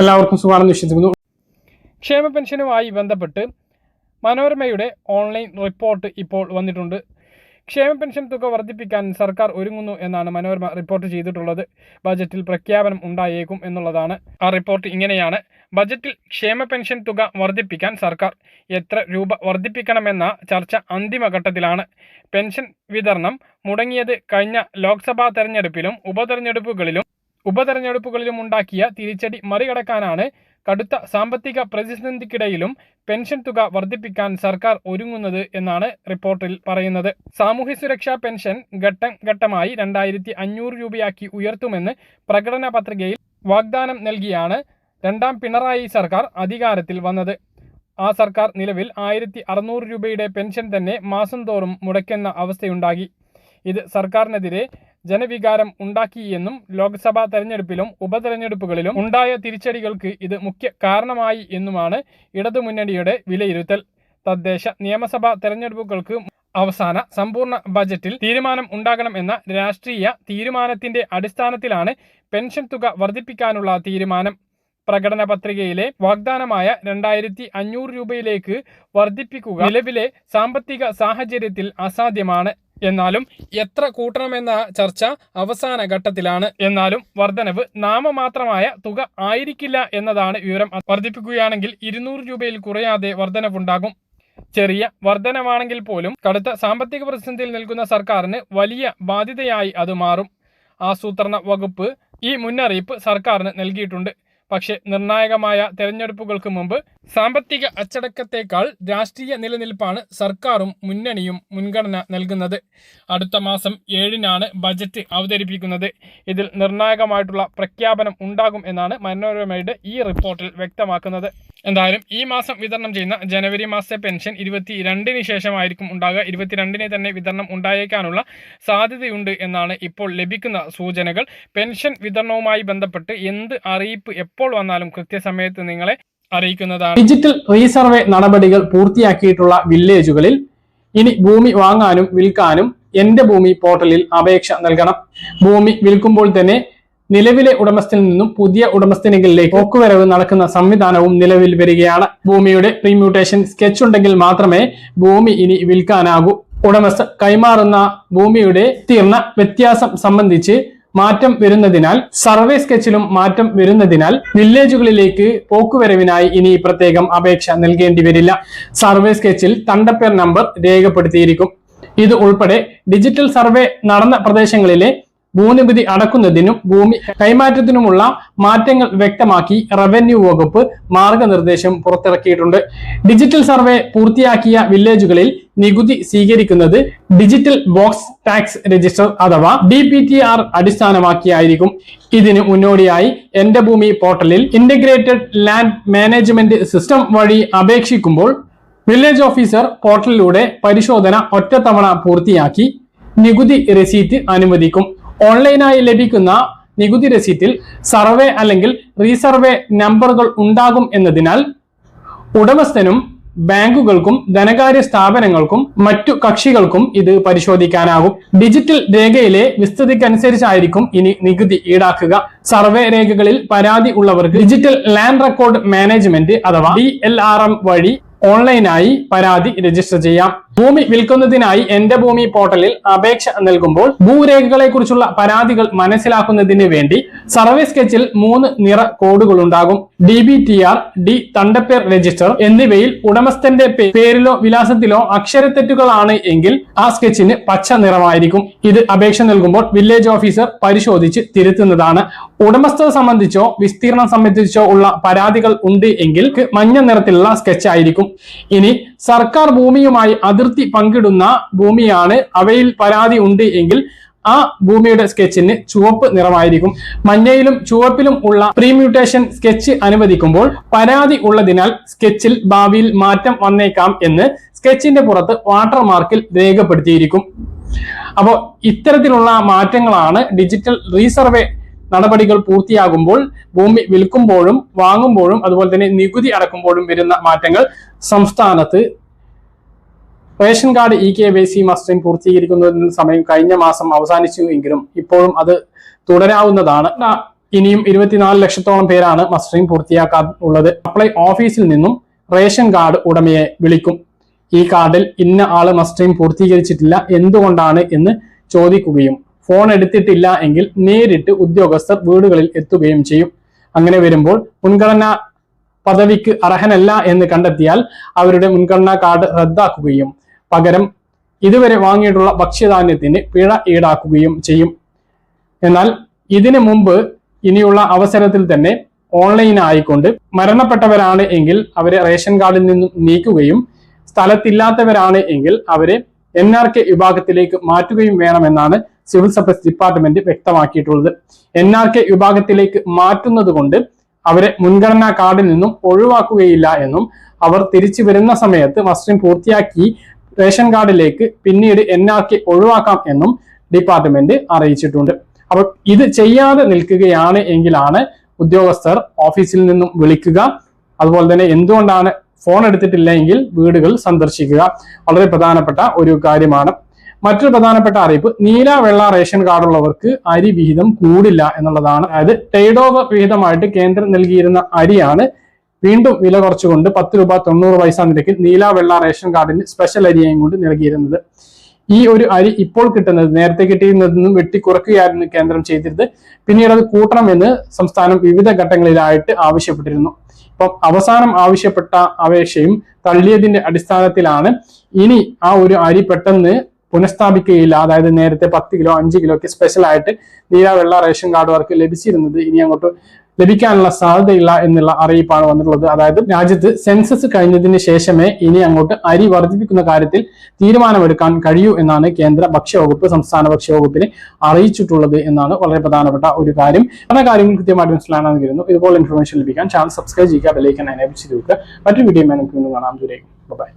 എല്ലാവർക്കും സുഖമാണെന്ന് വിശ്വസിക്കുന്നു. ക്ഷേമ പെൻഷനുമായി ബന്ധപ്പെട്ട് മനോരമയുടെ ഓൺലൈൻ റിപ്പോർട്ട് ഇപ്പോൾ വന്നിട്ടുണ്ട്. ക്ഷേമ പെൻഷൻ തുക വർദ്ധിപ്പിക്കാൻ സർക്കാർ ഒരുങ്ങുന്നു എന്നാണ് മനോരമ റിപ്പോർട്ട് ചെയ്തിട്ടുള്ളത്. ബജറ്റിൽ പ്രഖ്യാപനം ഉണ്ടായേക്കും എന്നുള്ളതാണ് ആ റിപ്പോർട്ട് ഇങ്ങനെയാണ്. ബജറ്റിൽ ക്ഷേമ പെൻഷൻ തുക വർദ്ധിപ്പിക്കാൻ സർക്കാർ എത്ര രൂപ വർദ്ധിപ്പിക്കണമെന്ന ചർച്ച അന്തിമഘട്ടത്തിലാണ്. പെൻഷൻ വിതരണം മുടങ്ങിയത് കഴിഞ്ഞ ലോക്സഭാ തെരഞ്ഞെടുപ്പിലും ഉപതെരഞ്ഞെടുപ്പുകളിലും ഉപതെരഞ്ഞെടുപ്പുകളിലും ഉണ്ടാക്കിയ തിരിച്ചടി മറികടക്കാനാണ് കടുത്ത സാമ്പത്തിക പ്രതിസന്ധിക്കിടയിലും പെൻഷൻ തുക വർദ്ധിപ്പിക്കാൻ സർക്കാർ ഒരുങ്ങുന്നത് എന്നാണ് റിപ്പോർട്ടിൽ പറയുന്നത്. സാമൂഹ്യ സുരക്ഷാ പെൻഷൻ ഘട്ടം ഘട്ടമായി രണ്ടായിരത്തി അഞ്ഞൂറ് രൂപയാക്കി ഉയർത്തുമെന്ന് പ്രകടന പത്രികയിൽ വാഗ്ദാനം നൽകിയാണ് രണ്ടാം പിണറായി സർക്കാർ അധികാരത്തിൽ വന്നത്. ആ സർക്കാർ നിലവിൽ ആയിരത്തി അറുന്നൂറ് രൂപയുടെ പെൻഷൻ തന്നെ മാസം തോറും മുടക്കുന്ന അവസ്ഥയുണ്ടാകി ഇത് സർക്കാരിനെതിരെ ജനവികാരം ഉണ്ടാക്കിയെന്നും ലോക്സഭാ തെരഞ്ഞെടുപ്പിലും ഉപതെരഞ്ഞെടുപ്പുകളിലും ഉണ്ടായ തിരിച്ചടികൾക്ക് ഇത് മുഖ്യ കാരണമായി എന്നുമാണ് ഇടതുമുന്നണിയുടെ വിലയിരുത്തൽ. തദ്ദേശ നിയമസഭാ തെരഞ്ഞെടുപ്പുകൾക്ക് അവസാന സമ്പൂർണ ബജറ്റിൽ തീരുമാനം ഉണ്ടാകണം എന്ന രാഷ്ട്രീയ തീരുമാനത്തിന്റെ അടിസ്ഥാനത്തിലാണ് പെൻഷൻ തുക വർദ്ധിപ്പിക്കാനുള്ള തീരുമാനം. പ്രകടന പത്രികയിലെ വാഗ്ദാനമായ രണ്ടായിരത്തി അഞ്ഞൂറ് രൂപയിലേക്ക് വർദ്ധിപ്പിക്കുക നിലവിലെ സാമ്പത്തിക സാഹചര്യത്തിൽ അസാധ്യമാണ്. എന്നാലും എത്ര കൂട്ടണമെന്ന ചർച്ച അവസാന ഘട്ടത്തിലാണ്. എന്നാലും വർധനവ് നാമമാത്രമായ തുക ആയിരിക്കില്ല എന്നതാണ് വിവരം. വർദ്ധിപ്പിക്കുകയാണെങ്കിൽ ഇരുന്നൂറ് രൂപയിൽ കുറയാതെ വർധനവുണ്ടാകും. ചെറിയ വർധനമാണെങ്കിൽ പോലും കടുത്ത സാമ്പത്തിക പ്രതിസന്ധിയിൽ നിൽക്കുന്ന സർക്കാരിന് വലിയ ബാധ്യതയായി അത് മാറും. ആസൂത്രണ വകുപ്പ് ഈ മുന്നറിയിപ്പ് സർക്കാരിന് നൽകിയിട്ടുണ്ട്. പക്ഷേ നിർണായകമായ തെരഞ്ഞെടുപ്പുകൾക്ക് മുമ്പ് സാമ്പത്തിക അച്ചടക്കത്തേക്കാൾ രാഷ്ട്രീയ നിലനിൽപ്പാണ് സർക്കാരും മുന്നണിയും മുൻഗണന നൽകുന്നത്. അടുത്ത മാസം ഏഴിനാണ് ബജറ്റ് അവതരിപ്പിക്കുന്നത്. ഇതിൽ നിർണായകമായിട്ടുള്ള പ്രഖ്യാപനം ഉണ്ടാകും എന്നാണ് മനോരമയുടെ ഈ റിപ്പോർട്ടിൽ വ്യക്തമാക്കുന്നത്. എന്തായാലും ഈ മാസം വിതരണം ചെയ്യുന്ന ജനുവരി മാസത്തെ പെൻഷൻ ഇരുപത്തി രണ്ടിന് ശേഷമായിരിക്കും ഉണ്ടാകുക. ഇരുപത്തിരണ്ടിന് തന്നെ വിതരണം ഉണ്ടായേക്കാനുള്ള സാധ്യതയുണ്ട് എന്നാണ് ഇപ്പോൾ ലഭിക്കുന്ന സൂചനകൾ. പെൻഷൻ വിതരണവുമായി ബന്ധപ്പെട്ട് എന്ത് അറിയിപ്പ് എപ്പോൾ വന്നാലും കൃത്യസമയത്ത് നിങ്ങളെ അറിയിക്കുന്നതാണ്. ഡിജിറ്റൽ റീസർവേ നടപടികൾ പൂർത്തിയാക്കിയിട്ടുള്ള വില്ലേജുകളിൽ ഇനി ഭൂമി വാങ്ങാനും വിൽക്കാനും എന്റെ ഭൂമി പോർട്ടലിൽ അപേക്ഷ നൽകണം. ഭൂമി വിൽക്കുമ്പോൾ തന്നെ നിലവിലെ ഉടമസ്ഥനിൽ നിന്നും പുതിയ ഉടമസ്ഥനിലേക്ക് പോക്കുവരവ് നടക്കുന്ന സംവിധാനവും നിലവിൽ വരികയാണ്. ഭൂമിയുടെ പ്രീമ്യൂട്ടേഷൻ സ്കെച്ച് ഉണ്ടെങ്കിൽ മാത്രമേ ഭൂമി ഇനി വിൽക്കാനാകൂ. ഉടമസ്ഥ കൈമാറുന്ന ഭൂമിയുടെ തീർന്ന വ്യത്യാസം സംബന്ധിച്ച് മാറ്റം വരുന്നതിനാൽ സർവേ സ്കെച്ചിലും മാറ്റം വരുന്നതിനാൽ വില്ലേജുകളിലേക്ക് പോക്കുവരവിനായി ഇനി പ്രത്യേകം അപേക്ഷ നൽകേണ്ടി വരില്ല. സർവേ സ്കെച്ചിൽ തണ്ടപ്പേർ നമ്പർ രേഖപ്പെടുത്തിയിരിക്കും. ഇത് ഉൾപ്പെടെ ഡിജിറ്റൽ സർവേ നടന്ന പ്രദേശങ്ങളിലെ ഭൂനികുതി അടക്കുന്നതിനും ഭൂമി കൈമാറ്റത്തിനുമുള്ള മാറ്റങ്ങൾ വ്യക്തമാക്കി റവന്യൂ വകുപ്പ് മാർഗനിർദ്ദേശം പുറത്തിറക്കിയിട്ടുണ്ട്. ഡിജിറ്റൽ സർവേ പൂർത്തിയാക്കിയ വില്ലേജുകളിൽ നികുതി സ്വീകരിക്കുന്നത് ഡിജിറ്റൽ ബോക്സ് ടാക്സ് രജിസ്റ്റർ അഥവാ ഡി പി ടി ആർ അടിസ്ഥാനമാക്കിയായിരിക്കും. ഇതിന് മുന്നോടിയായി എന്റെ ഭൂമി പോർട്ടലിൽ ഇന്റഗ്രേറ്റഡ് ലാൻഡ് മാനേജ്മെന്റ് സിസ്റ്റം വഴി അപേക്ഷിക്കുമ്പോൾ വില്ലേജ് ഓഫീസർ പോർട്ടലിലൂടെ പരിശോധന ഒറ്റത്തവണ പൂർത്തിയാക്കി നികുതി രസീറ്റ് അനുവദിക്കും. ഓൺലൈനായി ലഭിക്കുന്ന നികുതി രസീറ്റിൽ സർവേ അല്ലെങ്കിൽ റീസർവേ നമ്പറുകൾ ഉണ്ടാകും എന്നതിനാൽ ഉടമസ്ഥനും ബാങ്കുകൾക്കും ധനകാര്യ സ്ഥാപനങ്ങൾക്കും മറ്റു കക്ഷികൾക്കും ഇത് പരിശോധിക്കാനാകും. ഡിജിറ്റൽ രേഖയിലെ വിസ്തൃതിക്കനുസരിച്ചായിരിക്കും ഇനി നികുതി ഈടാക്കുക. സർവേ രേഖകളിൽ പരാതി ഉള്ളവർക്ക് ഡിജിറ്റൽ ലാൻഡ് റെക്കോർഡ് മാനേജ്മെന്റ് അഥവാ ഡി വഴി ഓൺലൈനായി പരാതി രജിസ്റ്റർ ചെയ്യാം. ഭൂമി വിൽക്കുന്നതിനായി എന്റെ ഭൂമി പോർട്ടലിൽ അപേക്ഷ നൽകുമ്പോൾ ഭൂരേഖകളെ കുറിച്ചുള്ള പരാതികൾ മനസ്സിലാക്കുന്നതിന് വേണ്ടി സർവേ സ്കെച്ചിൽ മൂന്ന് നിറ കോഡുകൾ ഉണ്ടാകും D B T R D തണ്ടപ്പേർ register എന്നിവയിൽ ഉടമസ്ഥന്റെ പേരിലോ വിലാസത്തിലോ അക്ഷരത്തെറ്റുകളാണ് എങ്കിൽ ആ സ്കെച്ചിന് പച്ച നിറമായിരിക്കും. ഇത് അപേക്ഷ നൽകുമ്പോൾ വില്ലേജ് ഓഫീസർ പരിശോധിച്ച് തിരുത്തുന്നതാണ്. ഉടമസ്ഥത സംബന്ധിച്ചോ വിസ്തീർണം സംബന്ധിച്ചോ ഉള്ള പരാതികൾ ഉണ്ട് എങ്കിൽ മഞ്ഞ നിറത്തിലുള്ള സ്കെച്ച് ആയിരിക്കും. ഇനി സർക്കാർ ഭൂമിയുമായി അതിർത്തി പങ്കിടുന്ന ഭൂമിയാണ്. അവയിൽ പരാതി ഉണ്ട് എങ്കിൽ ആ ഭൂമിയുടെ സ്കെച്ചിന് ചുവപ്പ് നിറമായിരിക്കും. മഞ്ഞയിലും ചുവപ്പിലും ഉള്ള പ്രീമ്യൂട്ടേഷൻ സ്കെച്ച് അനുവദിക്കുമ്പോൾ പരാതി ഉള്ളതിനാൽ സ്കെച്ചിൽ ഭാവിയിൽ മാറ്റം വന്നേക്കാം എന്ന് സ്കെച്ചിന്റെ പുറത്ത് വാട്ടർ മാർക്കിൽ രേഖപ്പെടുത്തിയിരിക്കും. അപ്പോൾ ഇത്തരത്തിലുള്ള മാറ്റങ്ങളാണ് ഡിജിറ്റൽ റീസർവേ നടപടികൾ പൂർത്തിയാകുമ്പോൾ ഭൂമി വിൽക്കുമ്പോഴും വാങ്ങുമ്പോഴും അതുപോലെ തന്നെ നികുതി അടക്കുമ്പോഴും വരുന്ന മാറ്റങ്ങൾ സംസ്ഥാനത്ത് ration card E K Y C mustering പൂർത്തീകരിക്കുന്നതിന് സമയം കഴിഞ്ഞ മാസം അവസാനിച്ചു എങ്കിലും ഇപ്പോഴും അത് തുടരാവുന്നതാണ്. ഇനിയും ഇരുപത്തിനാല് ലക്ഷത്തോളം പേരാണ് മസ്റ്ററിംഗ് പൂർത്തിയാക്കാൻ ഉള്ളത് അപ്ലൈ ഓഫീസിൽ നിന്നും റേഷൻ കാർഡ് ഉടമയെ വിളിക്കും. ഈ കാർഡിൽ ഇന്ന ആൾ മസ്റ്ററിംഗ് പൂർത്തീകരിച്ചിട്ടില്ല എന്തുകൊണ്ടാണ് എന്ന് ചോദിക്കുകയും ഫോൺ എടുത്തിട്ടില്ല എങ്കിൽ നേരിട്ട് ഉദ്യോഗസ്ഥർ വീടുകളിൽ എത്തുകയും ചെയ്യും. അങ്ങനെ വരുമ്പോൾ മുൻഗണനാ പദവിക്ക് അർഹനല്ല എന്ന് കണ്ടെത്തിയാൽ അവരുടെ മുൻഗണനാ കാർഡ് റദ്ദാക്കുകയും പകരം ഇതുവരെ വാങ്ങിയിട്ടുള്ള ഭക്ഷ്യധാന്യത്തിന് പിഴ ഈടാക്കുകയും ചെയ്യും. എന്നാൽ ഇതിനു മുമ്പ് ഇനിയുള്ള അവസരത്തിൽ തന്നെ ഓൺലൈൻ ആയിക്കൊണ്ട് മരണപ്പെട്ടവരാണ് എങ്കിൽ അവരെ റേഷൻ കാർഡിൽ നിന്നും നീക്കുകയും സ്ഥലത്തില്ലാത്തവരാണ് എങ്കിൽ അവരെ എൻ ആർ കെ വിഭാഗത്തിലേക്ക് മാറ്റുകയും വേണമെന്നാണ് സിവിൽ സപ്ലൈസ് ഡിപ്പാർട്ട്മെന്റ് വ്യക്തമാക്കിയിട്ടുള്ളത്. എൻ ആർ കെ വിഭാഗത്തിലേക്ക് മാറ്റുന്നത് കൊണ്ട് അവരെ മുൻഗണനാ കാർഡിൽ നിന്നും ഒഴിവാക്കുകയില്ല എന്നും അവർ തിരിച്ചു വരുന്ന സമയത്ത് വസ്ത്രം പൂർത്തിയാക്കി റേഷൻ കാർഡിലേക്ക് പിന്നീട് എൻ ആർ കെ ഒഴിവാക്കാം എന്നും ഡിപ്പാർട്ട്മെന്റ് അറിയിച്ചിട്ടുണ്ട്. അപ്പോൾ ഇത് ചെയ്യാതെ നിൽക്കുകയാണ് എങ്കിലാണ് ഉദ്യോഗസ്ഥർ ഓഫീസിൽ നിന്നും വിളിക്കുക. അതുപോലെ തന്നെ എന്തുകൊണ്ടാണ് ഫോൺ എടുത്തിട്ടില്ല എങ്കിൽ വീടുകൾ സന്ദർശിക്കുക? വളരെ പ്രധാനപ്പെട്ട ഒരു കാര്യമാണ്. മറ്റൊരു പ്രധാനപ്പെട്ട അറിയിപ്പ് നീല വെള്ള റേഷൻ കാർഡുള്ളവർക്ക് അരി വിഹിതം കൂടില്ല എന്നുള്ളതാണ്. അതായത് ഓവർ വിഹിതമായിട്ട് കേന്ദ്രം നൽകിയിരുന്ന അരിയാണ് വീണ്ടും വില കുറച്ചുകൊണ്ട് പത്ത് രൂപ തൊണ്ണൂറ് പൈസ നിരക്കിൽ നീല വെള്ള റേഷൻ കാർഡിന് സ്പെഷ്യൽ അരിയായും കൊണ്ട് നൽകിയിരുന്നത്. ഈ ഒരു അരി ഇപ്പോൾ കിട്ടുന്നത് നേരത്തെ കിട്ടിയിരുന്നതിൽ നിന്നും വെട്ടിക്കുറക്കുകയായിരുന്നു കേന്ദ്രം ചെയ്തിരുന്നത്. പിന്നീട് അത് കൂട്ടണമെന്ന് സംസ്ഥാനം വിവിധ ഘട്ടങ്ങളിലായിട്ട് ആവശ്യപ്പെട്ടിരുന്നു. ഇപ്പം അവസാനം ആവശ്യപ്പെട്ട അപേക്ഷയും തള്ളിയതിന്റെ അടിസ്ഥാനത്തിലാണ് ഇനി ആ ഒരു അരി പെട്ടെന്ന് പുനഃസ്ഥാപിക്കുകയില്ല. അതായത് നേരത്തെ പത്ത് കിലോ അഞ്ച് കിലോയ്ക്ക് ആയിട്ട് നീല വെള്ള റേഷൻ കാർഡുകാർക്ക് ലഭിച്ചിരുന്നത് ഇനി അങ്ങോട്ട് ലഭിക്കാനുള്ള സാധ്യതയില്ല എന്നുള്ള അറിയിപ്പാണ് വന്നിട്ടുള്ളത്. അതായത് രാജ്യത്ത് സെൻസസ് കഴിഞ്ഞതിന് ശേഷമേ ഇനി അങ്ങോട്ട് അരി വർദ്ധിപ്പിക്കുന്ന കാര്യത്തിൽ തീരുമാനമെടുക്കാൻ കഴിയൂ എന്നാണ് കേന്ദ്ര ഭക്ഷ്യവകുപ്പ് സംസ്ഥാന ഭക്ഷ്യവകുപ്പിനെ അറിയിച്ചിട്ടുള്ളത് എന്നാണ് വളരെ പ്രധാനപ്പെട്ട ഒരു കാര്യം. പല കാര്യങ്ങൾ കൃത്യമായിട്ട് മനസ്സിലാണെന്ന് കരുതുന്നു. ഇതുപോലെ ഇൻഫർമേഷൻ ലഭിക്കാൻ ചാനൽ സബ്സ്ക്രൈബ് ചെയ്യുക ബെലൈക്കൻ എനേബിൾ ചെയ്ത് വെക്കുക. മറ്റൊരു വീഡിയോ നമുക്ക് വീണ്ടും കാണാം. ദൂരേക്കും ബൈ